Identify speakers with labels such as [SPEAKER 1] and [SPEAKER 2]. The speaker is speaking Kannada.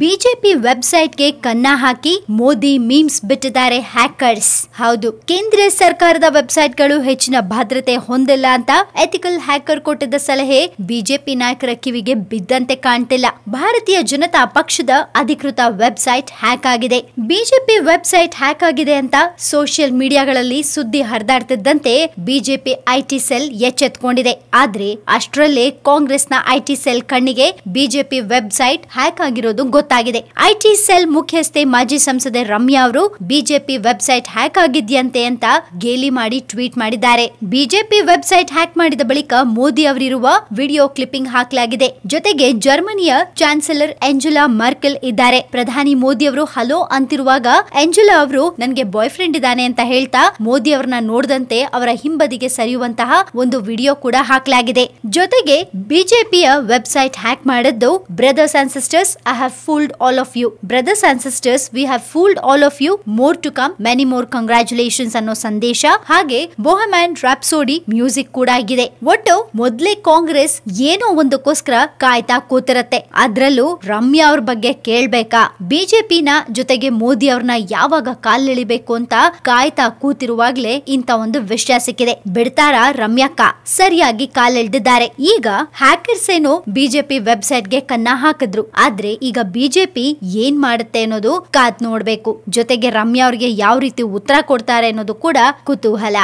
[SPEAKER 1] ಬಿಜೆಪಿ ವೆಬ್ಸೈಟ್ಗೆ ಕನ್ನ ಹಾಕಿ ಮೋದಿ ಮೀಮ್ಸ್ ಬಿಟ್ಟಿದ್ದಾರೆ ಹ್ಯಾಕರ್ಸ್. ಹೌದು, ಕೇಂದ್ರ ಸರ್ಕಾರದ ವೆಬ್ಸೈಟ್ಗಳು ಹೆಚ್ಚಿನ ಭದ್ರತೆ ಹೊಂದಿಲ್ಲ ಅಂತ ಎಥಿಕಲ್ ಹ್ಯಾಕರ್ ಕೊಟ್ಟಿದ್ದ ಸಲಹೆ ಬಿಜೆಪಿ ನಾಯಕರ ಕಿವಿಗೆ ಬಿದ್ದಂತೆ ಕಾಣ್ತಿಲ್ಲ. ಭಾರತೀಯ ಜನತಾ ಪಕ್ಷದ ಅಧಿಕೃತ ವೆಬ್ಸೈಟ್ ಹ್ಯಾಕ್ ಆಗಿದೆ. ಬಿಜೆಪಿ ವೆಬ್ಸೈಟ್ ಹ್ಯಾಕ್ ಆಗಿದೆ ಅಂತ ಸೋಷಿಯಲ್ ಮೀಡಿಯಾಗಳಲ್ಲಿ ಸುದ್ದಿ ಹರಿದಾಡ್ತಿದ್ದಂತೆ ಬಿಜೆಪಿ ಐಟಿ ಸೆಲ್ ಎಚ್ಚೆತ್ಕೊಂಡಿದೆ. ಆದ್ರೆ ಅಷ್ಟರಲ್ಲೇ ಕಾಂಗ್ರೆಸ್ನ ಐಟಿ ಸೆಲ್ ಕಣ್ಣಿಗೆ ಬಿಜೆಪಿ ವೆಬ್ಸೈಟ್ ಹ್ಯಾಕ್ ಆಗಿರೋದು ಗೊತ್ತಾಗಿದೆ. ಐಟಿ ಸೆಲ್ ಮುಖ್ಯಸ್ಥೆ ಮಾಜಿ ಸಂಸದೆ ರಮ್ಯಾ ಅವರು, ಬಿಜೆಪಿ ವೆಬ್ಸೈಟ್ ಹ್ಯಾಕ್ ಆಗಿದ್ಯಂತೆ ಅಂತ ಗೇಲಿ ಮಾಡಿ ಟ್ವೀಟ್ ಮಾಡಿದ್ದಾರೆ. ಬಿಜೆಪಿ ವೆಬ್ಸೈಟ್ ಹ್ಯಾಕ್ ಮಾಡಿದ ಬಳಿಕ ಮೋದಿ ಅವರಿರುವ ವಿಡಿಯೋ ಕ್ಲಿಪ್ಪಿಂಗ್ ಹಾಕಲಾಗಿದೆ. ಜೊತೆಗೆ ಜರ್ಮನಿಯ ಚಾನ್ಸಲರ್ ಎಂಜುಲಾ ಮರ್ಕೆಲ್ ಇದ್ದಾರೆ. ಪ್ರಧಾನಿ ಮೋದಿ ಅವರು ಹಲೋ ಅಂತಿರುವಾಗ ಎಂಜುಲಾ ಅವರು, ನನಗೆ ಬಾಯ್ ಫ್ರೆಂಡ್ ಇದ್ದಾನೆ ಅಂತ ಹೇಳ್ತಾ ಮೋದಿ ಅವರನ್ನ ನೋಡದಂತೆ ಅವರ ಹಿಂಬದಿಗೆ ಸರಿಯುವಂತಹ ಒಂದು ವಿಡಿಯೋ ಕೂಡ ಹಾಕಲಾಗಿದೆ. ಜೊತೆಗೆ ಬಿಜೆಪಿಯ ವೆಬ್ಸೈಟ್ ಹ್ಯಾಕ್ ಮಾಡಿದ್ದು, brothers and sisters, I have fooled all of you brothers and sisters we have fooled all of you more to come Many more congratulations ಅನ್ನೋ ಸಂದೇಶ. ಹಾಗೆ ಬೋಹಮ್ಯಾನ್ ರಾಪ್ಸೋಡಿ ಮ್ಯೂಸಿಕ್ ಕೂಡ ಆಗಿದೆ. ಒಟ್ಟು ಮೊದ್ಲೇ ಕಾಂಗ್ರೆಸ್ ಏನೋ ಒಂದಕ್ಕೋಸ್ಕರ ಕಾಯ್ತಾ ಕೂತಿರತ್ತೆ. ಅದ್ರಲ್ಲೂ ರಮ್ಯಾ ಅವ್ರ ಬಗ್ಗೆ ಕೇಳ್ಬೇಕಾ? ಬಿಜೆಪಿನ ಜೊತೆಗೆ ಮೋದಿ ಅವ್ರನ್ನ ಯಾವಾಗ ಕಾಲಿಳಿಬೇಕು ಅಂತ ಕಾಯ್ತಾ ಕೂತಿರುವಾಗ್ಲೇ ಇಂತ ಒಂದು ವಿಷಯ ಸಿಕ್ಕಿದೆ. ಬಿಡ್ತಾರ ರಮ್ಯಕ್ಕ? ಸರಿಯಾಗಿ ಕಾಲೆಳ್ದಿದ್ದಾರೆ. ಈಗ ಹ್ಯಾಕರ್ಸ್ ಏನೋ ಬಿಜೆಪಿ ವೆಬ್ಸೈಟ್ಗೆ ಕನ್ನ ಹಾಕಿದ್ರು. ಆದ್ರೆ ಈಗ ಬಿಜೆಪಿ ಏನ್ ಮಾಡುತ್ತೆ ಅನ್ನೋದು ಕಾದ್ ನೋಡ್ಬೇಕು. ಜೊತೆಗೆ ರಮ್ಯಾ ಅವ್ರಿಗೆ ಯಾವ ರೀತಿ ಉತ್ತರ ಕೊಡ್ತಾರೆ ಅನ್ನೋದು ಕೂಡ ಕುತೂಹಲ.